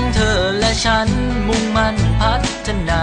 ทั้งเธอและฉันมุ่งมั่นพัฒนา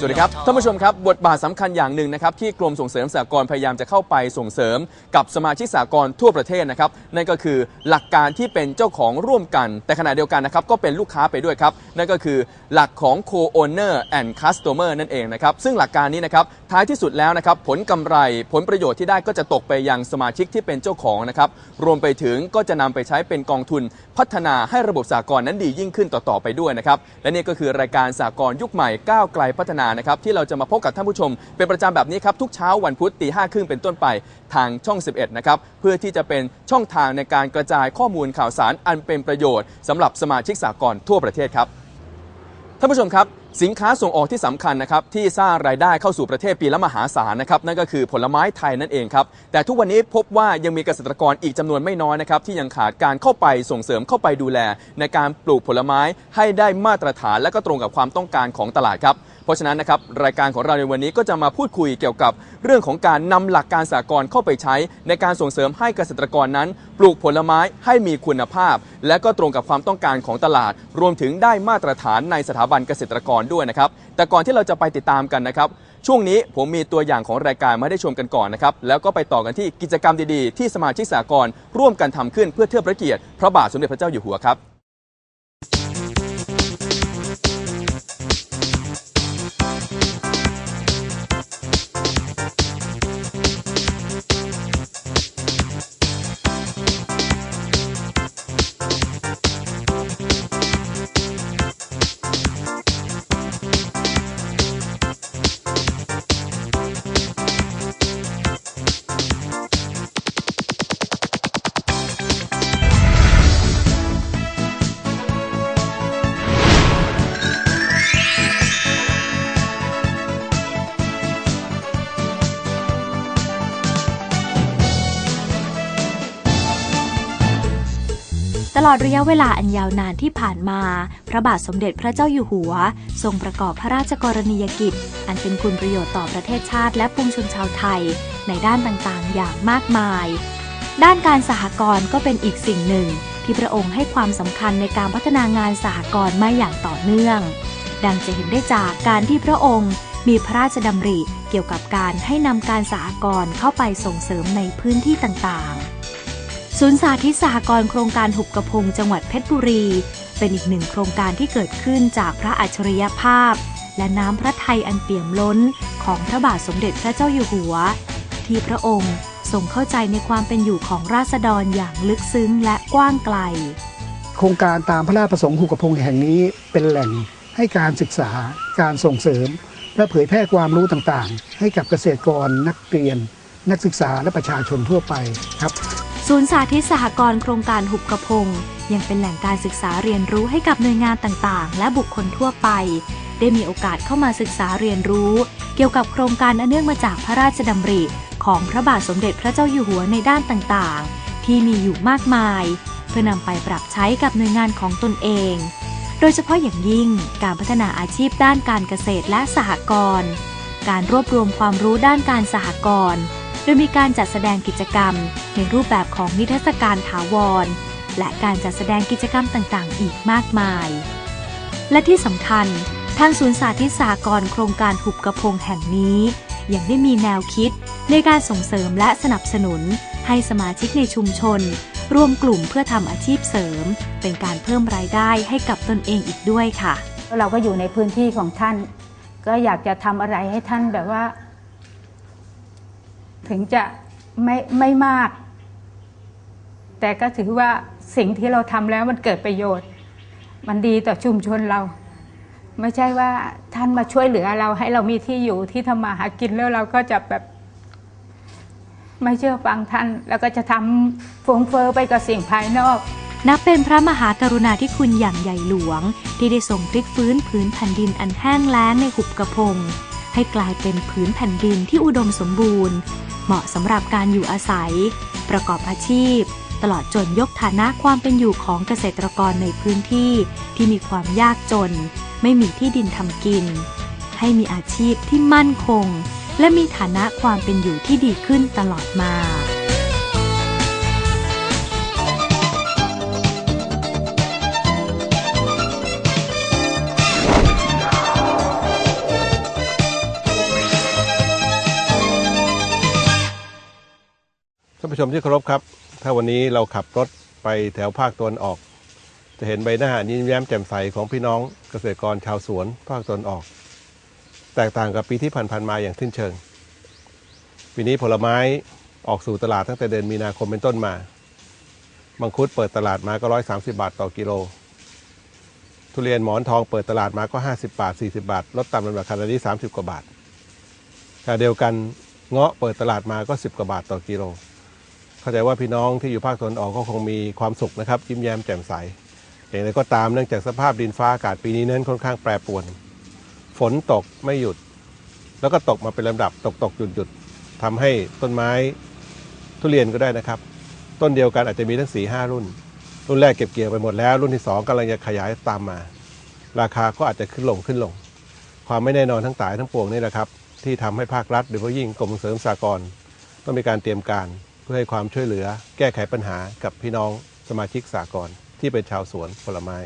สวัสดีครับท่านผู้ชมครับบทบาทสำคัญอย่างหนึ่งนะครับที่กรมส่งเสริมสหกรณ์พยายามจะเข้าไปส่งเสริมกับสมาชิกสหกรณ์ทั่วประเทศนะครับนั่นก็คือหลักการที่เป็นเจ้าของร่วมกัน แต่ขณะเดียวกันนะครับก็เป็นลูกค้าไปด้วยครับนั่นก็คือหลักของ co-owner and customer นั่นเองนะครับซึ่งหลักการนี้นะครับท้ายที่สุดแล้วนะครับผลกำไรผลประโยชน์ที่ได้ก็จะตกไปยังสมาชิกที่เป็นเจ้าของนะครับรวมไปถึงก็จะนำไปใช้เป็นกองทุนพัฒนาให้ระบบสากลนั้นดียิ่งขึ้นต่อๆไปด้วยนะครับและนี่ก็คือรายการสากลยุคใหม่ก้าวไกลพัฒนานะครับที่ที่เราจะมาพบกับท่านผู้ชม เป็นประจำแบบนี้ครับ ทุกเช้าวันพุธตีห้าครึ่งเป็นต้นไปทางช่อง 11 นะครับ เพื่อที่จะเป็นช่องทางในการกระจายข้อมูลข่าวสารอันเป็นประโยชน์สำหรับสมาชิกสากลทั่วประเทศครับท่านผู้ชมครับ สินค้าส่งออกที่สำคัญนะครับที่สร้างรายได้เข้าสู่ประเทศปีละมหาศาลนะครับนั่นก็คือผลไม้ไทยนั่นเองครับแต่ทุกวันนี้พบว่ายังมีเกษตรกรอีกจำนวนไม่น้อยนะครับที่ยังขาดการเข้าไปส่งเสริมเข้าไปดูแล ในการปลูกผลไม้ให้ได้มาตรฐาน และก็ตรงกับความต้องการของตลาดครับเพราะฉะนั้นนะครับรายการของเราในวันนี้ก็จะมาพูดคุยเกี่ยวกับเรื่องของการนำหลักการสากลเข้าไปใช้ ในการส่งเสริมให้เกษตรกรนั้น ปลูกผลไม้ให้มีคุณภาพ และก็ตรงกับความต้องการของตลาด รวมถึงได้มาตรฐานในสถาบันเกษตรกรด้วยนะครับ แต่ก่อนที่เราจะไปติดตามกันนะครับ ช่วงนี้ผมมีตัวอย่างของรายการมาให้ได้ชมกันก่อนนะครับ แล้วก็ไปต่อกันที่กิจกรรมดีๆ ที่สมาชิกสากลร่วมกันทำขึ้นเพื่อเทิดพระเกียรติพระบาทสมเด็จพระเจ้าอยู่หัวครับ อดระยะเวลาอันยาวนานที่ผ่านมา พระบาทสมเด็จพระเจ้าอยู่หัว ทรงประกอบพระราชกรณียกิจ อันเป็นคุณประโยชน์ต่อประเทศชาติและปวงชนชาวไทย ในด้านต่างๆ อย่างมากมาย ด้านการสหกรณ์ก็เป็นอีกสิ่งหนึ่ง ที่พระองค์ให้ความสำคัญในการพัฒนางานสหกรณ์มาอย่างต่อเนื่อง ดังจะเห็นได้จากการที่พระองค์มีพระราชดำริเกี่ยวกับการให้นำการสหกรณ์เข้าไปส่งเสริมในพื้นที่ต่างๆ ศูนย์สาธิตสหกรณ์โครงการหุบกระพงจังหวัดเพชรบุรี เป็นอีกหนึ่งโครงการที่เกิดขึ้นจากพระอัจฉริยภาพ และน้ำพระทัยอันเปี่ยมล้นของพระบาทสมเด็จพระเจ้าอยู่หัว ที่พระองค์ทรงเข้าใจในความเป็นอยู่ของราษฎรอย่างลึกซึ้งและกว้างไกล โครงการตามพระราชประสงค์หุบกระพงแห่งนี้เป็นแหล่งให้การศึกษาการส่งเสริม และเผยแพร่ความรู้ต่างๆ ให้กับเกษตรกรนักเรียน นักศึกษาและประชาชนทั่วไปครับ ศูนย์สาธิตสหกรณ์โครงการหุบกระพง ยังเป็นแหล่งการศึกษาเรียนรู้ให้กับหน่วยงานต่างๆ และบุคคลทั่วไป ได้มีโอกาสเข้ามาศึกษาเรียนรู้ เกี่ยวกับโครงการอันเนื่องมาจากพระราชดำริ ของพระบาทสมเด็จพระเจ้าอยู่หัวในด้านต่างๆ ที่มีอยู่มากมาย เพื่อนำไปปรับใช้กับหน่วยงานของตนเอง โดยเฉพาะอย่างยิ่งการพัฒนาอาชีพด้านการเกษตรและสหกรณ์การรวบรวมความรู้ด้านการสหกรณ์ ยมีการจัดแสดงกิจกรรม ในรูปแบบของนิทรรศการถาวร และการจัดแสดงกิจกรรมต่างๆ อีกมากมาย และที่สำคัญทางศูนย์สาธิตสากรโครงการหุบกระพงแห่งนี้ ยังได้มีแนวคิดในการส่งเสริมและสนับสนุน ให้สมาชิกในชุมชน รวมกลุ่มเพื่อทำอาชีพเสริม เป็นการเพิ่มรายได้ให้กับตนเองอีกด้วยค่ะ เราก็อยู่ในพื้นที่ของท่าน ก็อยากจะทำอะไรให้ท่านแบบว่า ถึงจะไม่ไม่มาก แต่ก็ถือว่าสิ่งที่เราทำแล้วมันเกิดประโยชน์ มันดีต่อชุมชนเรา ไม่ใช่ว่าท่านมาช่วยเหลือเราให้เรามีที่อยู่ที่ทำมาหากินแล้วเราก็จะแบบ ไม่เชื่อฟังท่าน แล้วก็จะทำฟงเฟอ้อไปกับสิ่งภายนอกนับเป็นพระมหากรุณาธิคุณอย่างใหญ่หลวง ที่ได้ทรงพลิกฟื้นผืนแผ่นดินอันแห้งแล้งในหุบกระพง ให้กลายเป็นผืนแผ่นดินที่อุดมสมบูรณ์ เหมาะสำหรับการอยู่อาศัย ประกอบอาชีพ ตลอดจนยกฐานะความเป็นอยู่ของเกษตรกรในพื้นที่ที่มีความยากจน ไม่มีที่ดินทำกิน ให้มีอาชีพที่มั่นคง และมีฐานะความเป็นอยู่ที่ดีขึ้นตลอดมา ผู้ชมที่เคารพครับ ถ้าวันนี้เราขับรถไปแถวภาคตะวันออก จะเห็นใบหน้ายิ้มแย้มแจ่มใสของพี่น้องเกษตรกรชาวสวนภาคตะวันออก แตกต่างกับปีที่ผ่านๆมาอย่างทิ้นเชิง ปีนี้ผลไม้ออกสู่ตลาดตั้งแต่เดือนมีนาคมเป็นต้นมา มังคุดเปิดตลาดมาก็130บาทต่อกิโล ทุเรียนหมอนทองเปิดตลาดมาก็ 50 บาท 40 บาท ลดต่ำลงราคานี้30 กว่าบาทขณะเดียวกันเงาะเปิดตลาดมาก็ 10 กว่าบาทต่อกิโล เข้าใจว่าพี่น้องที่อยู่ภาคตะวันออกก็คงมีความสุขนะครับยิ้มแย้มแจ่มใสอย่างไรก็ตามเนื่องจากสภาพดินฟ้าอากาศปีนี้นั้นค่อนข้างแปรปรวน ฝนตกไม่หยุด แล้วก็ตกมาเป็นลำดับตกตกหยุดหยุดทำให้ต้นไม้ทุเรียนก็ได้นะครับ ต้นเดียวกันอาจจะมีทั้งสี่ห้ารุ่น รุ่นแรกเก็บเกี่ยวไปหมดแล้ว รุ่นที่สองกำลังจะขยายตามมา ราคาก็อาจจะขึ้นลงขึ้นลง ความไม่แน่นอนทั้งตายทั้งปวงนี่แหละครับ ที่ทำให้ภาครัฐโดยเฉพาะยิ่งกรมส่งเสริมสหกรณ์ต้องมีการเตรียมการ พื่อให้ความช่วยเหลือแก้ไขปัญหากับพี่น้องสมาชิกสากลที่เป็นชาวสวนผลไม้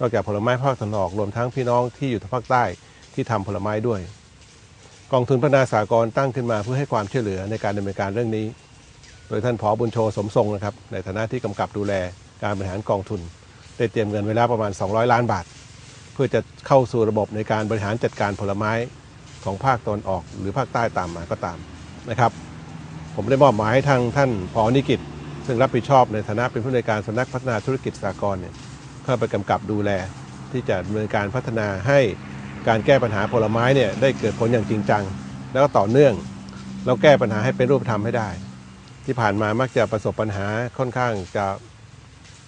นอกจากผลไม้ภาคตะวันออกรวมทั้งพี่น้องที่อยู่ทางภาคใต้ที่ทำผลไม้ด้วย กองทุนพัฒนาสากลตั้งขึ้นมาเพื่อให้ความช่วยเหลือในการดำเนินการเรื่องนี้ โดยท่านผอบุญโชสมทรงนะครับในฐานะที่กำกับดูแลการบริหารกองทุน ได้เตรียมเงินไว้แล้วประมาณ 200 ล้านบาท เพื่อจะเข้าสู่ระบบในการบริหารจัดการผลไม้ของภาคตะวันออก หรือภาคใต้ตามมาก็ตามนะครับ ผมได้มอบหมายให้ทางท่านผอนิกิจซึ่งรับผิดชอบในฐานะเป็นผู้ในการสำนักพัฒนาธุรกิจสากลเนี่ยเข้าไปกำกับดูแล ที่จะดำเนินการพัฒนาให้การแก้ปัญหาผลไม้เนี่ยได้เกิดผลอย่างจริงจัง แล้วก็ต่อเนื่อง แล้วแก้ปัญหาให้เป็นรูปธรรมให้ได้ ที่ผ่านมามักจะประสบปัญหาค่อนข้างจะ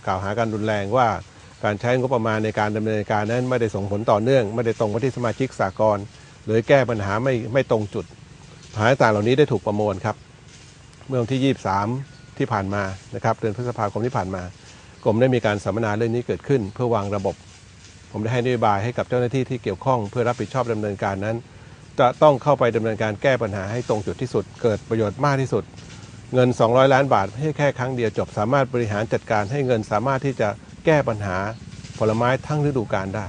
กล่าวหาการรุนแรงว่าการใช้งบประมาณในการดำเนินการนั้นไม่ได้ส่งผลต่อเนื่อง ไม่ได้ตรงไปที่สมาชิกสากลหรือแก้ปัญหาไม่ไม่ตรงจุดปัญหาต่างเหล่านี้ได้ถูกประมวลครับ เมื่อวันที่ 23 ที่ผ่านมานะครับเดือนพฤษภาคมที่ผ่านมา กรมได้มีการสัมมนาเรื่องนี้เกิดขึ้น เพื่อวางระบบ ผมได้ให้นโยบายให้กับเจ้าหน้าที่ที่เกี่ยวข้อง เพื่อรับผิดชอบดำเนินการนั้น จะต้องเข้าไปดำเนินการแก้ปัญหาให้ตรงจุดที่สุด เกิดประโยชน์มากที่สุด เงิน 200 ล้านบาทไม่ใช่แค่ครั้งเดียวจบ สามารถบริหารจัดการให้เงินสามารถที่จะแก้ปัญหาผลไม้ทั้งฤดูกาลได้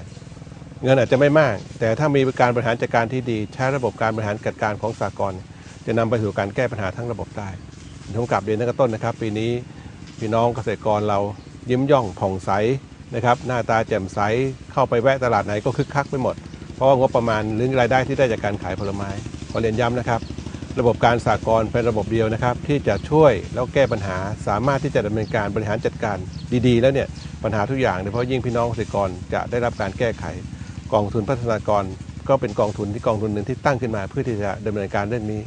เงินอาจจะไม่มาก แต่ถ้ามีการบริหารจัดการที่ดี ใช้ระบบการบริหารจัดการของสากล จะนำไปสู่การแก้ปัญหาทั้งระบบได้ผมกลับเรียนตั้งแต่ต้นนะครับ ปีนี้พี่น้องเกษตรกรเรายิ้มย่องผ่องใสนะครับหน้าตาแจ่มใสเข้าไปแวะตลาดไหนก็คึกคักไปหมด เพราะว่างบประมาณหรือรายได้ที่ได้จากการขายผลไม้ขอเรียนย้ำนะครับ ระบบการสากลเป็นระบบเดียวนะครับ ที่จะช่วยแล้วแก้ปัญหาสามารถที่จะดำเนินการบริหารจัดการดีๆ แล้วเนี่ยปัญหาทุกอย่างโดยเฉพาะยิ่งพี่น้องเกษตรกรจะได้รับการแก้ไข กองทุนพัฒนากรก็เป็นกองทุนที่กองทุนหนึ่งที่ตั้งขึ้นมา เพื่อที่จะดำเนินการเรื่องนี้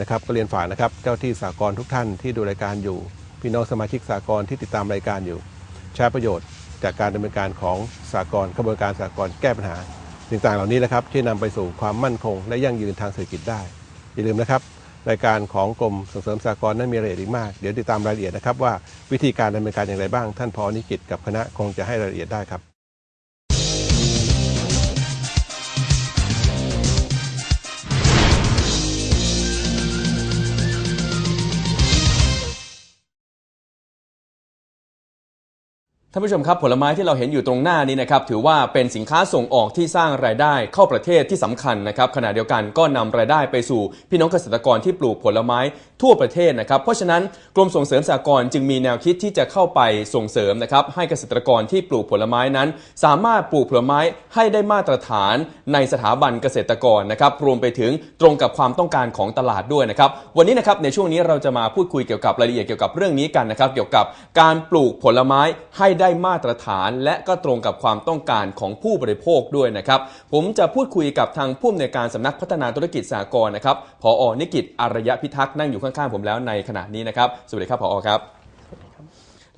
นะครับก็เรียนฝากนะครับเจ้าที่สากลทุกท่านที่ดูรายการอยู่ พี่น้องสมาชิกสากลที่ติดตามรายการอยู่ ใช้ประโยชน์จากการดำเนินการของสากลกระบวนการสากลแก้ปัญหาสิ่งต่างเหล่านี้นะครับที่นำไปสู่ความมั่นคง และยั่งยืนทางเศรษฐกิจได้ อย่าลืมนะครับ รายการของกรมส่งเสริมสากลนั้นมีรายละเอียดอีกมาก เดี๋ยวติดตามรายละเอียดนะครับว่าวิธีการดำเนินการอย่างไรบ้าง ท่านพอนิกิจกับคณะคงจะให้รายละเอียดได้ครับ ท่านผู้ชมครับผลไม้ที่เราเห็นอยู่ตรงหน้านี้นะครับถือว่าเป็นสินค้าส่งออกที่สร้างรายได้เข้าประเทศที่สำคัญนะครับขณะเดียวกันก็นำรายได้ไปสู่พี่น้องเกษตรกรที่ปลูกผลไม้ทั่วประเทศนะครับ เพราะฉะนั้นกรมส่งเสริมสหกรณ์จึงมีแนวคิดที่จะเข้าไปส่งเสริมนะครับให้เกษตรกรที่ปลูกผลไม้นั้น สามารถปลูกผลไม้ให้ได้มาตรฐานในสถาบันเกษตรกรนะครับรวมไปถึงตรงกับความต้องการของตลาดด้วยนะครับวันนี้นะครับในช่วงนี้เราจะมาพูดคุยเกี่ยวกับรายละเอียดเกี่ยวกับเรื่องนี้กันนะครับเกี่ยวกับการปลูกผลไม้ให้ได้มาตรฐาน และก็ตรงกับความต้องการของผู้บริโภคด้วยนะครับผมจะพูดคุยกับทางผู้อำนวยการสำนักพัฒนาธุรกิจสหกรณ์นะครับผอนิกิตอารยพิทักษ์นั่งอยู่ข้างๆผมแล้วในขณะนี้นะครับ สวัสดีครับผอครับ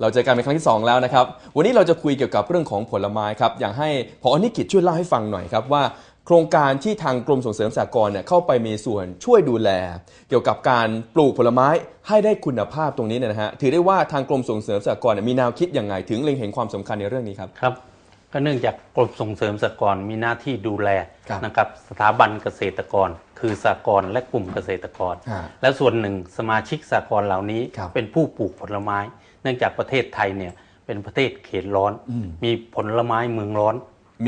เราเจอกันเป็นครั้งที่ 2 แล้วนะครับ วันนี้เราจะคุยเกี่ยวกับเรื่องของผลไม้ครับ อยากให้พอนิกิจช่วยเล่าให้ฟังหน่อยครับว่าโครงการที่ทางกรมส่งเสริมสหกรณ์เนี่ยเข้าไปมีส่วนช่วยดูแล เกี่ยวกับการปลูกผลไม้ให้ได้คุณภาพตรงนี้เนี่ยนะฮะถือได้ว่าทางกรมส่งเสริมสหกรณ์เนี่ยมีแนวคิดยังไงถึงเล็งเห็นความสำคัญในเรื่องนี้ครับครับ ก็เนื่องจากกรมส่งเสริมสหกรณ์มีหน้าที่ดูแลครับนะครับสถาบันเกษตรกร คือสหกรณ์และกลุ่มเกษตรกรฮะและส่วนหนึ่งสมาชิกสหกรณ์เหล่านี้ครับเป็นผู้ปลูกผลไม้ เนื่องจากประเทศไทยเนี่ยเป็นประเทศเขตร้อนอืมมีผลไม้เมืองร้อน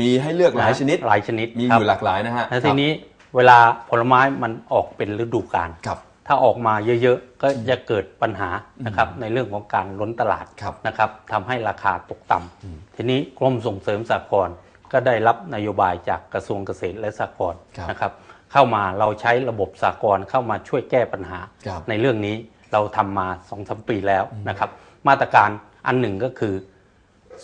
มีให้เลือกหลายชนิดหลายชนิดมีครัอบยู่หลากหลายนะฮะแล้วทีนี้เวลาผลไม้มันออกเป็นฤดูกาลครับ ถ้าออกมาเยอะๆ ก็จะเกิดปัญหานะครับในเรื่องของการล้นตลาดครับนะครับทำให้ราคาตกต่ำทีนี้กรมส่งเสริมสหกรณ์ก็ได้รับนโยบายจากกระทรวงเกษตรและสหกรณ์ครับนะครับเข้ามาเราใช้ระบบสหกรณ์เข้ามาช่วยแก้ปัญหาครับในเรื่องนี้เราทำมาสองสมปีแล้วนะครับ มาตรการอันหนึ่งก็คือ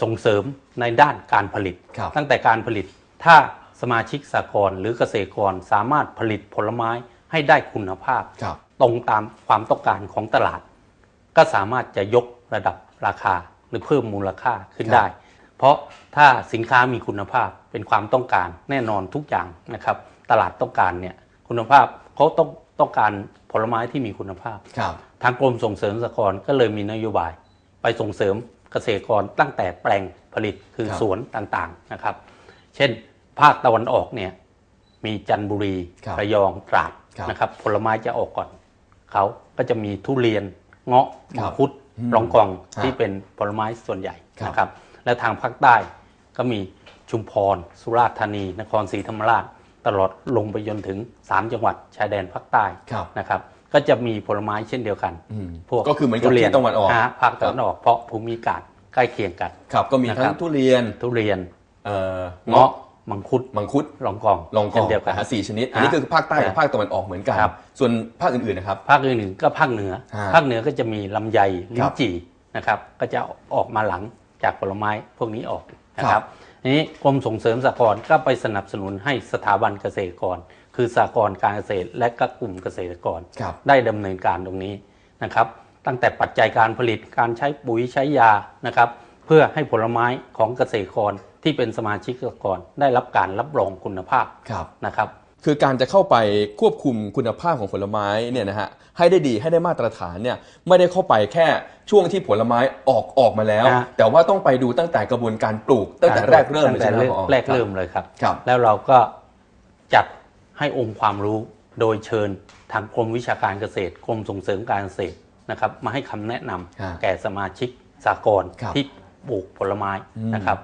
ส่งเสริมในด้านการผลิตครับตั้งแต่การผลิตถ้าสมาชิกสหกรณ์หรือเกษตรกรสามารถผลิตผลไม้ให้ได้คุณภาพครับ ตรงตามความต้องการของตลาด ก็สามารถจะยกระดับราคาหรือเพิ่มมูลค่าขึ้นครับได้ เพราะถ้าสินค้ามีคุณภาพเป็นความต้องการแน่นอนทุกอย่างนะครับ ตลาดต้องการเนี่ยคุณภาพเขาต้องต้องการผลไม้ที่มีคุณภาพครับทางกรมส่งเสริมสหกรณ์ก็เลยมีนโยบาย ไปส่งเสริมเกษตรกรตั้งแต่แปลงผลิตคือครับสวนต่างๆนะครับ เช่น ภาคตะวันออกเนี่ยมีจันทบุรีครับระยองตราดครับนะครับ ผลไม้จะออกก่อน เขาก็จะมีทุเรียนเงาะครัมับงคุดอืมรองกองฮะที่เป็นผลไม้ส่วนใหญ่ครับนะครับและทางภาคใต้ก็มีชุมพร สุราษฎร์ธานี นครศรีธรรมราช ตลอดลงไปจนถึง 3 จังหวัดชายแดนภาคใต้ครับนะครับก็จะมีผลไม้เช่นเดียวกันอืมพวกก็คือเหมือนกับทุเรียที่ตะวันออกฮะภาคตะวันออกเพราะภูมิอากาศใกล้เคียงกัน ครับก็มีทั้นะครังบทุเรียนทุเรียนเอ่อเงาะ มังคุดมังคุดรองกองลองกอเช่งนเดียวกันนะฮะสี่ชนิดฮะอันนี้คือภาคใต้กับฮะภาคตะวันออกเหมือนกันครับส่วนภาคอื่นๆนะครับ ภาคอื่นๆก็ภาคเหนือฮะภาคเหนือก็จะมีลำไยลิ้ครันบจี่นะครับ ก็จะออกมาหลังจากผลไม้พวกนี้ออกนะคครัรับบทีนี้กรมส่งเสริมสหกรณ์ก็ไปสนับสนุนให้สถาบันเกษตรกร คือสหกรณ์การเกษตรและก็กลุ่มเกษตรกรครับได้ดำเนินการตรงนี้นะครับ ตั้งแต่ปัจจัยการผลิตการใช้ปุ๋ยใช้ยานะครับ เพื่อให้ผลไม้ของเกษตรกร ที่เป็นสมาชิกสหกรณ์ได้รับการรับรองคุณภาพครับนะครับ คือการจะเข้าไปควบคุมคุณภาพของผลไม้เนี่ยนะฮะให้ได้ดีให้ได้มาตรฐานเนี่ยไม่ได้เข้าไปแค่ช่วงที่ผลไม้ออกออกมาแล้วฮะแต่ว่าต้องไปดูตั้งแต่กระบวนการปลูกตั้งแต่แรกเริ่มเลยตั้งใช่ไหมแต่ครับผอแรกเริ่มเลยครับ ครับ แล้วเราก็จัดให้องค์ความรู้โดยเชิญทางกรมวิชาการเกษตรกรมส่งเสริมการเกษตรนะครับ มาให้คำแนะนำฮะแก่สมาชิกสากลครับที่ปลูกผลไม้อืมนะครับ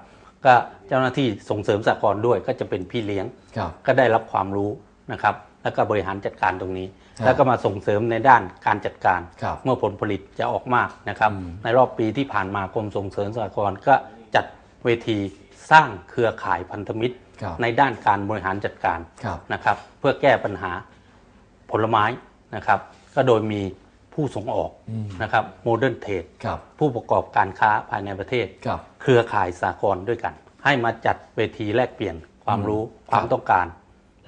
ก็เจ้าหน้าที่ส่งเสริมสากลด้วยก็จะเป็นพี่เลี้ยงครับก็ได้รับความรู้นะครับ แล้วก็บริหารจัดการตรงนี้ครับแล้วก็มาส่งเสริมในด้านการจัดการครับเมื่อผลผลิตจะออกมากนะครับอืมในรอบปีที่ผ่านมากรมส่งเสริมสหกรณ์ก็จัดเวทีสร้างเครือข่ายพันธมิตรครับในด้านการบริหารจัดการครับนะครับ เพื่อแก้ปัญหาผลไม้นะครับ ก็โดยมี ผู้ส่งออกอืมนะครับโมเดิร์นเทรดครับผู้ประกอบการค้าภายในประเทศครับเครือข่ายสากลด้วยกัน ให้มาจัดเวทีแลกเปลี่ยนความรู้ครับความต้องการ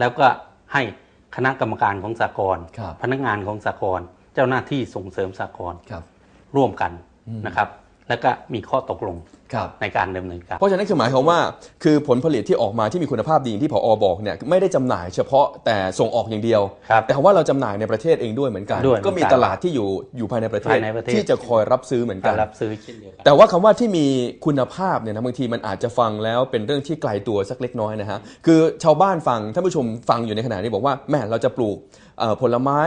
แล้วก็ให้คณะกรรมการของสากลครับพนักงานของสากลเจ้าหน้าที่ส่งเสริมสากลครับร่วมกันอืมนะครับ แล้วก็มีข้อตกลงครับ ในการดำเนินการเพราะฉะนั้นคือหมายความว่า คือผลผลิตที่ออกมาที่มีคุณภาพดีอย่างที่ผอบอกเนี่ยไม่ได้จำหน่ายเฉพาะแต่ส่งออกอย่างเดียวครับแต่ว่าเราจำหน่ายในประเทศเองด้วยเหมือนกันด้วยเหมือนกัน ก็มีตลาดที่อยู่อยู่ภายในประเทศภายในประเทศที่จะคอยรับซื้อเหมือนกักานรรับซื้อเช่นเดียวกันแต่ว่าคำว่าที่มีคุณภาพเนี่ยนะบางทีมันอาจจะฟังแล้วเป็นเรื่องที่ไกลตัวสักเล็กน้อยนะฮะคือชาวบ้านฟังท่านผู้ชมฟังอยู่ในขณะนี้บอกว่าแม่เราจะปลูกเอ่อผลไม้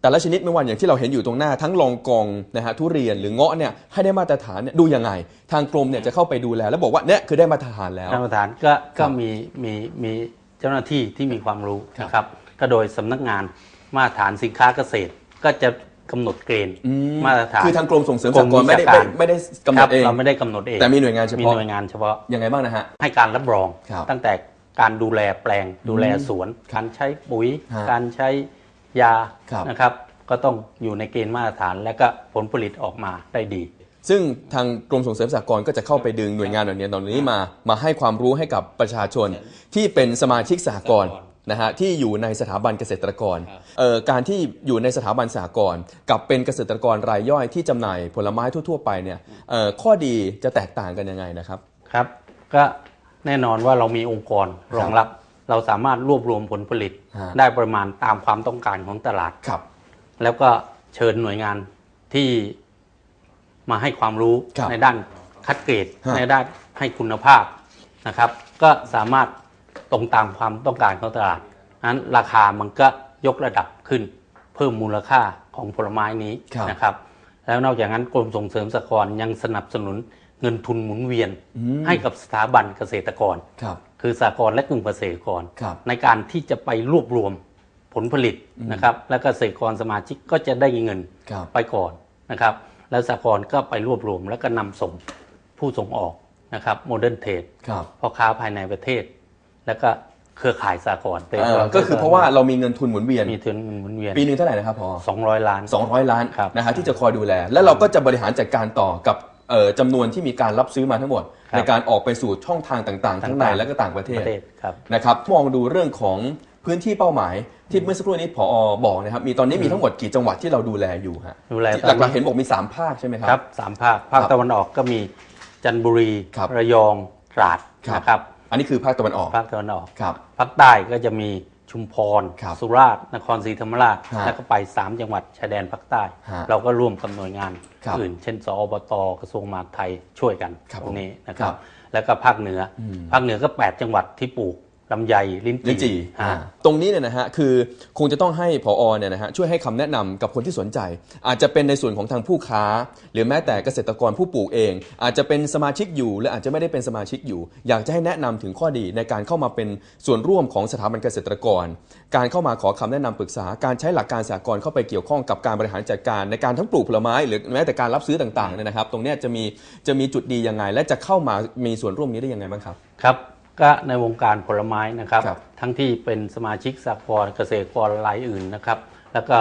แต่ละชนิดไม่ว่าอย่างที่เราเห็นอยู่ตรงหน้าทั้งลองกองนะฮะทุเรียนหรือเงาะเนี่ยให้ได้มาตรฐานเนี่ยดูยังไง ทางกรมเนี่ยจะเข้าไปดูแล แล้วบอกว่าเนี่ยคือได้มาตรฐานแล้วท่านประธานก็ก็มีมีมีเจ้าหน้าที่ที่มีความรู้ครับนะครับก็โดยสำนักงานมาตรฐานสินค้าเกษตร ก็จะกำหนดเกณฑ์อืมมาตรฐานคือทางกรมส่งเสริมกรสมหกรณ์ไม่ได้วิชาการไม่ไม่ได้กำหนครัดเองเราไม่ได้กำหนดเองแต่มีหน่วยงานเฉมีพาะหน่วยงานเฉพาะยังไงบ้างนะฮะให้การรับรองครับตั้งแต่การดูแลแปลงดูแลอืมสวน การใช้ปุ๋ยฮะการใช้ ยาครับนะครับ ก็ต้องอยู่ในเกณฑ์มาตรฐาน และก็ผลผลิตออกมาได้ดี ซึ่งทางกรมส่งเสริมสหกรณ์ก็จะเข้าไปดึงหน่วยงานเหล่านี้เหล่านี้มามาให้ความรู้ให้กับประชาชนที่เป็นสมาชิกสหกรณ์นะฮะที่อยู่ในสถาบันเกษตรกรเอ่อการที่อยู่ในสถาบันสหกรณ์กับเป็นเกษตรกรรายย่อยที่จำหน่ายผลไม้ทั่ว ๆ ไปเนี่ยเอ่อข้อดีจะแตกต่างกันยังไงนะครับครับ ก็แน่นอนว่าเรามีองค์กรรองรับ เราสามารถรวบรวมผลผลิตฮะ ได้ปริมาณตามความต้องการของตลาด ครับ แล้วก็เชิญหน่วยงานที่มาให้ความรู้ครับในด้านคัดเกรดฮะ ในด้านให้คุณภาพนะครับ ก็สามารถตรงตามความต้องการของตลาดนั้นราคามันก็ยกระดับขึ้น เพิ่มมูลค่าของผลไม้นี้ครับนะครับ แล้วนอกจากนั้นกรมส่งเสริมสหกรณ์ยังสนับสนุน เงินทุนหมุนเวียนให้กับสถาบันเกษตรกรครับคือสหกรณ์และกลุ่มเกษตรกรครับในการที่จะไปรวบรวมผลผลิตนะครับ และเกษตรกรสมาชิกก็จะได้เงินครับไปก่อนนะครับ แล้วสหกรณ์ก็ไปรวบรวมแล้วก็นำส่งผู้ส่งออกนะครับโมเดิร์นเทรดครับพ่อค้าภายในประเทศ แล้วก็เครือข่ายสหกรณ์เอ่อก็คือเพราะว่าเรามีเงินทุนหมุนเวียนมีทุนหมุนเวียนปีหนึงเท่าไหร่นะครับพอ200 ล้าน 200 ล้านครับนะฮะที่จะคอยดูแล แล้วเราก็จะบริหารจัดการต่อกับเอ่อ จำนวนที่มีการรับซื้อมาทั้งหมดครับในการออกไปสู่ช่องทางต่างๆ ทั้งในต่างๆและก็ต่างประเทปศระเทศครับนะครับมองดูเรื่องของพื้นที่เป้าหมายที่เมื่อสักครู่นี้พอบอกนะครับมีตอนนี้มีทั้งหมดกี่จังหวัดที่เราดูแลอยู่ฮะดูแลที่ตอนนี้หลักๆเห็นบอกมี 3 ภาคใช่ไหมครัครับสามภาคภาคครับตะวันออกก็มีจันทบุรีครับระยองตราดครับนะครับอันนี้คือภาคตะวันออกภาคตะวันออกครับภาคใต้ก็จะมี ชุมพร ครับสุราษฎร์นครศรีธรรมราช ฮะแล้วก็ไป 3 จังหวัดชายแดนภาคใต้ ฮะเราก็ร่วมกับหน่วยงานครับอื่น เช่น สอบตกระทรวงมหาดไทยช่วยกันครับตรงนี้นะคครัรับบ แล้วก็ภาคเหนืออมภาคเหนือก็ 8 จังหวัดที่ปลูก ลำไยลิ้นลิ้นจี่ฮะอ่าตรงนี้เนี่ยนะฮะคือคงจะต้องให้ผอเนี่ยนะฮะช่วยให้คำแนะนำกับคนที่สนใจ อาจจะเป็นในส่วนของทางผู้ค้า หรือแม้แต่เกษตรกรผู้ปลูกเอง อาจจะเป็นสมาชิกอยู่หรืออาจจะไม่ได้เป็นสมาชิกอยู่ อยากจะให้แนะนำถึงข้อดีในการเข้ามาเป็นส่วนร่วมของสถาบันเกษตรกร การเข้ามาขอคำแนะนำปรึกษา การใช้หลักการสากลเข้าไปเกี่ยวข้องกับการบริหารจัดการในการทั้งปลูกผลไม้ หรือแม้แต่การรับซื้อต่างๆเนี่ยนะครับ ตรงเนี้ยจะมีจะมีจุดดียังไง และจะเข้ามามีส่วนร่วมนี้ได้ยังไงบ้างครับครับ ก็ในวงการผลไม้นะครับครับ ทั้งที่เป็นสมาชิกสหกรณ์เกษตรกรรายอื่นนะครับ แล้วก็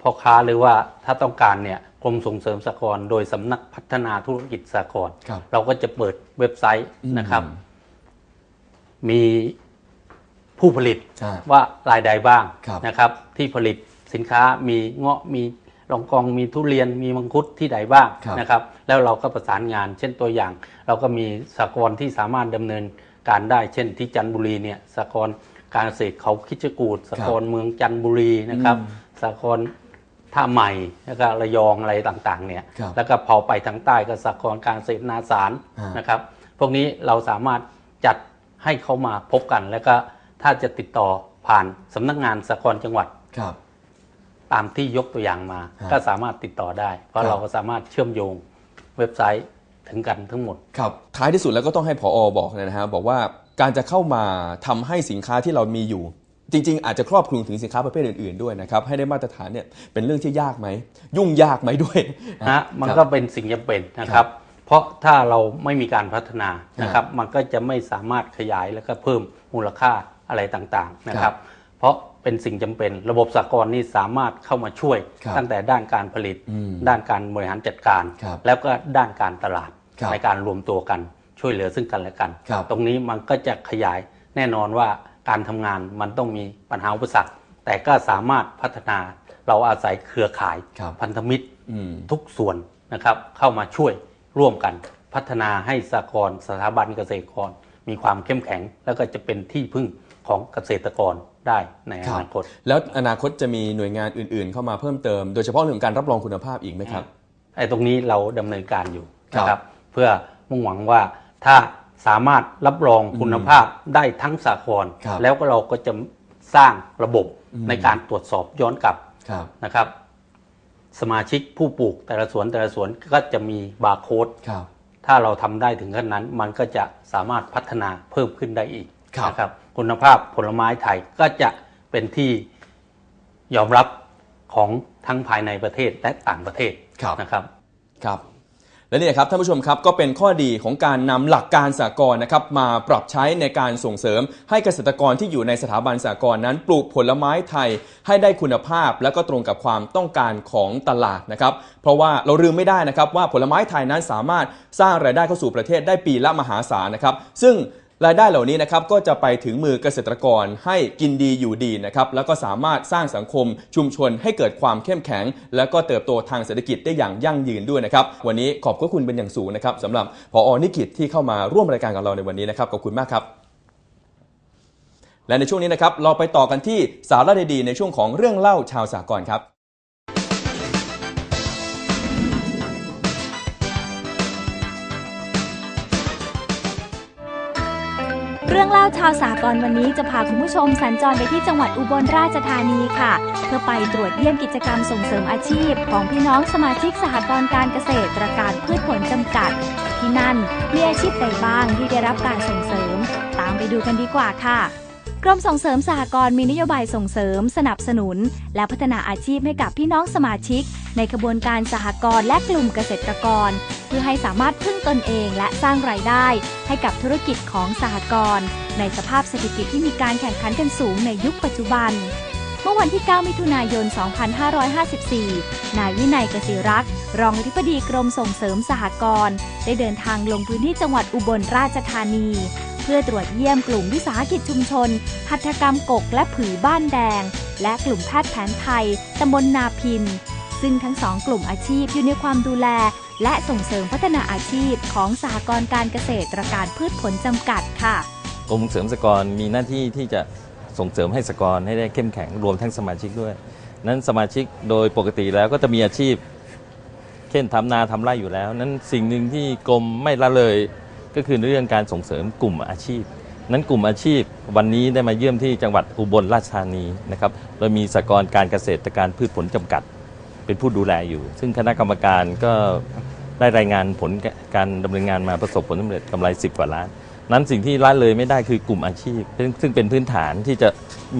พ่อค้าหรือว่าถ้าต้องการเนี่ยกรมส่งเสริมสหกรณ์โดยสำนักพัฒนาธุรกิจสหกรณ์ครับเราก็จะเปิดเว็บไซต์นะครับอืมมีผู้ผลิตอ่าว่ารายใดบ้างครับนะครับ ที่ผลิตสินค้ามีเงาะมีลองกองมีทุเรียนมีมังคุดที่ใดบ้างครับนะครับ แล้วเราก็ประสานงาน เช่นตัวอย่าง เราก็มีสหกรณ์ที่สามารถดำเนิน การได้เช่นที่จันทบุรีเนี่ยสหกรณ์การเกษตรเขาคิดจกูดสหกรณ์เมืองจันทบุรีนะครับอืมสหกรณ์ท่าใหม่แล้วก็ระยองอะไรต่างๆเนี่ยครับแล้วก็พอไปทางใต้ก็สหกรณ์การเกษตรนาสารฮะนะครับ พวกนี้เราสามารถจัดให้เขามาพบกัน แล้วก็ถ้าจะติดต่อผ่านสำนักงานสหกรณ์จังหวัดครับตามที่ยกตัวอย่างมาฮะก็สามารถติดต่อได้ เพครัราะบเราก็สามารถเชื่อมโยงเว็บไซต์ ถึงกันทั้งหมด ครับ ท้ายที่สุดแล้วก็ต้องให้ผอบอกเลยนะฮะบอกว่าการจะเข้ามาทำให้สินค้าที่เรามีอยู่ จริง ๆ อาจจะครอบคลุมถึงสินค้าประเภทอื่น ๆด้วยนะครับให้ได้มาตรฐานเนี่ยเป็นเรื่องที่ยากไหม ยุ่งยากไหมด้วยนะฮะมันครับก็เป็นสิ่งจำเป็นนะคครัรับบเพราะถ้าเราไม่มีการพัฒนานะคครัรับบมันก็จะไม่สามารถขยายแล้วก็เพิ่มมูลค่าอะไรต่างๆนะคครัรับบเพราะ เป็นสิ่งจำเป็น ระบบสากลนี่สามารถเข้ามาช่วยครับตั้งแต่ด้านการผลิตอืมด้านการบริหารจัดการครับแล้วก็ด้านการตลาดครับในการรวมตัวกันช่วยเหลือซึ่งกันและกันครับตรงนี้มันก็จะขยายแน่นอนว่าการทำงานมันต้องมีปัญหาอุปสรรค แต่ก็สามารถพัฒนาเราอาศัยเครือข่ายครับพันธมิตรอืมทุกส่วนนะครับเข้ามาช่วยร่วมกันพัฒนาให้สหกรณ์สถาบันเกษตรกร มีความเข้มแข็ง แล้วก็จะเป็นที่พึ่งของเกษตรกร ได้ในอครับนาคต แล้วอนาคตจะมีหน่วยงานอื่นๆ เข้ามาเพิ่มเติม โดยเฉพาะเรื่องของการรับรองคุณภาพอีกไหมครับไอ้ตรงนี้เราดำเนินการอยู่นะคครัรับบเพื่อมุ่งหวังว่าถ้าสามารถรับรองคุณภาพได้ทั้งสากลครับแล้วก็เราก็จะสร้างระบบอืมในการตรวจสอบย้อนกลับครับนะครับ สมาชิกผู้ปลูกแต่ละสวนแต่ละสวนก็จะมีบาร์โค้ดครับถ้าเราทำได้ถึงขั้นนั้น มันก็จะสามารถพัฒนาเพิ่มขึ้นได้อีกครับนะครับ คุณภาพผลไม้ไทยก็จะเป็นที่ยอมรับของทั้งภายในประเทศและต่างประเทศครับนะครับครับและนี่นะครับท่านผู้ชมครับก็เป็นข้อดีของการนำหลักการสากลนะครับมาปรับใช้ในการส่งเสริม ให้เกษตรกรที่อยู่ในสถาบันสากลนั้น ปลูกผลไม้ไทยให้ได้คุณภาพ และก็ตรงกับความต้องการของตลาดนะครับเพราะว่าเราลืมไม่ได้นะครับว่าผลไม้ไทยนั้นสามารถสร้างรายได้เข้าสู่ประเทศได้ปีละมหาศาลนะครับซึ่ง รายได้เหล่านี้นะครับก็จะไปถึงมือเกษตรกรให้กินดีอยู่ดีนะครับแล้วก็สามารถสร้างสังคมชุมชนให้เกิดความเข้มแข็ง และก็เติบโตทางเศรษฐกิจได้อย่างยั่งยืนด้วยนะครับวันนี้ขอบคุณเป็นอย่างสูงนะครับสำหรับพออนิกิจที่เข้ามาร่วมรายการกับเราในวันนี้นะครับขอบคุณมากครับและในช่วงนี้นะครับเราไปต่อกันที่สาระดีๆในช่วงของเรื่องเล่าชาวสากลครับ เรื่องเล่าชาวสากลวันนี้จะพาคุณผู้ชมสัญจรไปที่จังหวัดอุบลราชธานีค่ะ เพื่อไปตรวจเยี่ยมกิจกรรมส่งเสริมอาชีพ ของพี่น้องสมาชิกสหกรณ์การเกษตรการพืชผลจำกัด ที่นั่นมีอาชีพใดบ้างที่ได้รับการส่งเสริม ตามไปดูกันดีกว่าค่ะ กรมส่งเสริมสหกรณ์มีนโยบายส่งเสริม สนับสนุน และพัฒนาอาชีพให้กับพี่น้องสมาชิก ในกระบวนการสหกรณ์และกลุ่มเกษตรกร เพื่อให้สามารถพึ่งตนเองและสร้างรายได้ ให้กับธุรกิจของสหกรณ์ในสภาพเศรษฐกิจที่มีการแข่งขันกันสูงในยุคปัจจุบัน เมื่อวันที่ 9 มิถุนายน 2554 นายวินัยกสิรักษ์รองอธิบดีกรมส่งเสริมสหกรณ์ได้เดินทางลงพื้นที่จังหวัดอุบลราชธานี เพื่อตรวจเยี่ยมกลุ่มวิสาหกิจชุมชน หัตถกรรมกกและผือบ้านแดง และกลุ่มแพทย์แผนไทยตำบลนาพิน ซึ่งทั้งสองกลุ่มอาชีพอยู่ในความดูแล และส่งเสริมพัฒนาอาชีพของสหกรณ์การเกษตรการพืชผลจำกัดค่ะ กรมเสริมสหกรณ์มีหน้าที่ที่จะส่งเสริมให้สหกรณ์ให้ได้เข้มแข็งรวมทั้งสมาชิกด้วย นั้นสมาชิกโดยปกติแล้วก็จะมีอาชีพ เช่นทำนาทำไร่อยู่แล้ว นั้นสิ่งหนึ่งที่กรมไม่ละเลย ก็คือเรื่องการส่งเสริมกลุ่มอาชีพ นั้นกลุ่มอาชีพวันนี้ได้มาเยี่ยมที่จังหวัดอุบลราชธานีนะครับโดยมีสหกรณ์การเกษตรการพืชผลจำกัด เป็นผู้ดูแลอยู่ ซึ่งคณะกรรมการก็ได้รายงานผลการดำเนินงานมาประสบผลสำเร็จกำไร 10 กว่าล้าน นั้นสิ่งที่ละเลยไม่ได้คือกลุ่มอาชีพ ซึ่งเป็นพื้นฐานที่จะ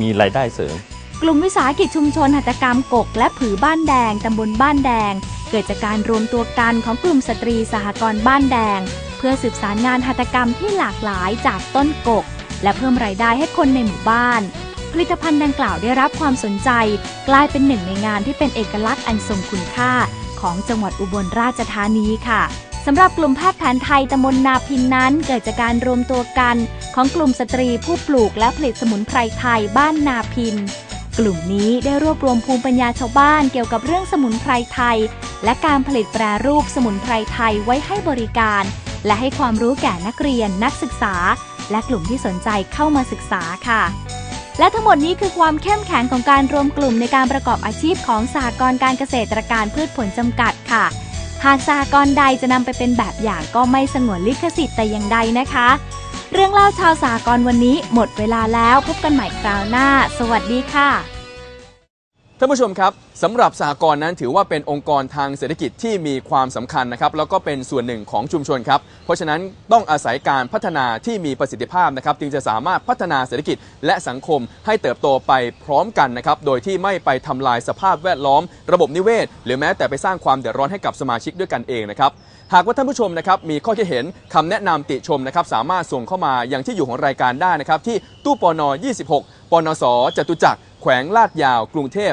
มีรายได้เสริม กลุ่มวิสาหกิจชุมชนหัตถกรรมกก และผือบ้านแดงตำบลบ้านแดง เกิดจากการรวมตัวกันของกลุ่มสตรีสหกรณ์บ้านแดง พื่อสืบสารงานหัตถกรรมที่หลากหลายจากต้นกก และเพิ่มรายได้ให้คนในหมู่บ้าน ผลิตภัณฑ์ดังกล่าวได้รับความสนใจ กลายเป็นหนึ่งในงานที่เป็นเอกลักษณ์อันทรงคุณค่า ของจังหวัดอุบลราชธานีค่ะสำหรับกลุ่มแพทย์แผนไทยตำบลนาพินนั้นเกิดจากการรวมตัวกัน ของกลุ่มสตรีผู้ปลูกและผลิตสมุนไพรไทยบ้านนาพิน กลุ่มนี้ได้รวบรวมภูมิปัญญาชาวบ้านเกี่ยวกับเรื่องสมุนไพรไทย และการผลิตแปรรูปสมุนไพรไทยไว้ให้บริการ และให้ความรู้แก่นักเรียน นักศึกษา และกลุ่มที่สนใจเข้ามาศึกษาค่ะ และทั้งหมดนี้คือความเข้มแข็งของการรวมกลุ่มในการประกอบอาชีพของสหกรณ์การเกษตรการพืชผลจำกัดค่ะ หากสหกรณ์ใดจะนำไปเป็นแบบอย่างก็ไม่สงวนลิขสิทธิ์แต่อย่างใดนะคะ เรื่องเล่าชาวสหกรณ์วันนี้หมดเวลาแล้วพบกันใหม่คราวหน้า สวัสดีค่ะ ท่านผู้ชมครับสำหรับสหกรณ์นั้นถือว่าเป็นองค์กรทางเศรษฐกิจที่มีความสำคัญนะครับแล้วก็เป็นส่วนหนึ่งของชุมชนครับเพราะฉะนั้นต้องอาศัยการพัฒนาที่มีประสิทธิภาพนะครับจึงจะสามารถพัฒนาเศรษฐกิจและสังคมให้เติบโตไปพร้อมกันนะครับโดยที่ไม่ไปทำลายสภาพแวดล้อม ระบบนิเวศ หรือแม้แต่ไปสร้างความเดือดร้อนให้กับสมาชิกด้วยกันเองนะครับหากว่าท่านผู้ชมนะครับมีข้อคิดเห็นคำแนะนำติชมนะครับสามารถส่งเข้ามาอย่างที่อยู่ของรายการได้นะครับที่ตู้ปน26ปนสจตุจักร แขวงลาดยาว กรุงเทพ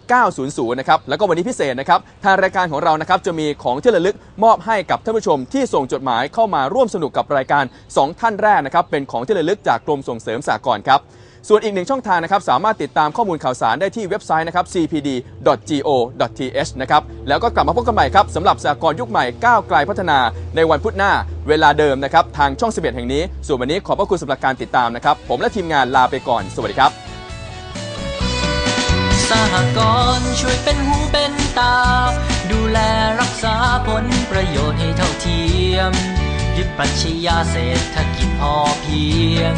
10900 นะครับ แล้วก็วันนี้พิเศษนะครับ ทางรายการของเรานะครับจะมีของที่ระลึกมอบให้กับท่านผู้ชมที่ส่งจดหมายเข้ามาร่วมสนุกกับรายการ 2 ท่านแรกนะครับ เป็นของที่ระลึกจากกรมส่งเสริมสากลครับส่วนอีกหนึ่งช่องทางนะครับสามารถติดตามข้อมูลข่าวสารได้ที่เว็บไซต์นะครับ cpd.go.th นะครับแล้วก็กลับมาพบกันใหม่ครับสำหรับสากลยุคใหม่ก้าวไกลพัฒนา ในวันพุธหน้า เวลาเดิมนะครับทางช่อง 11 แห่งนี้ ส่วนวันนี้ขอบพระคุณสำหรับการติดตามนะครับ ผมและทีมงานลาไปก่อน สวัสดีครับ สหกรณ์ช่วยเป็นหูเป็นตา ดูแลรักษาผลประโยชน์ให้เท่าเทียม ยึดปรัชญาเศรษฐกิจพอเพียง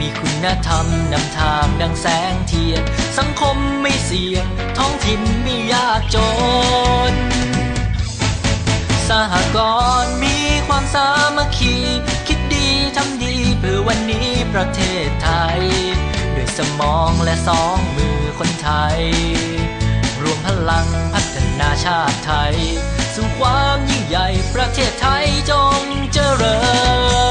มีคุณธรรมนำทางดังแสงเทียน สังคมไม่เสี่ยง ท้องถิ่นไม่ยากจน สหกรณ์มีความสามัคคี คิดดีทำดีเพื่อวันนี้ประเทศไทย ด้วยสมองและสองมือ คนไทย รวมพลังพัฒนาชาติไทย สู่ความยิ่งใหญ่ประเทศไทยจงเจริญ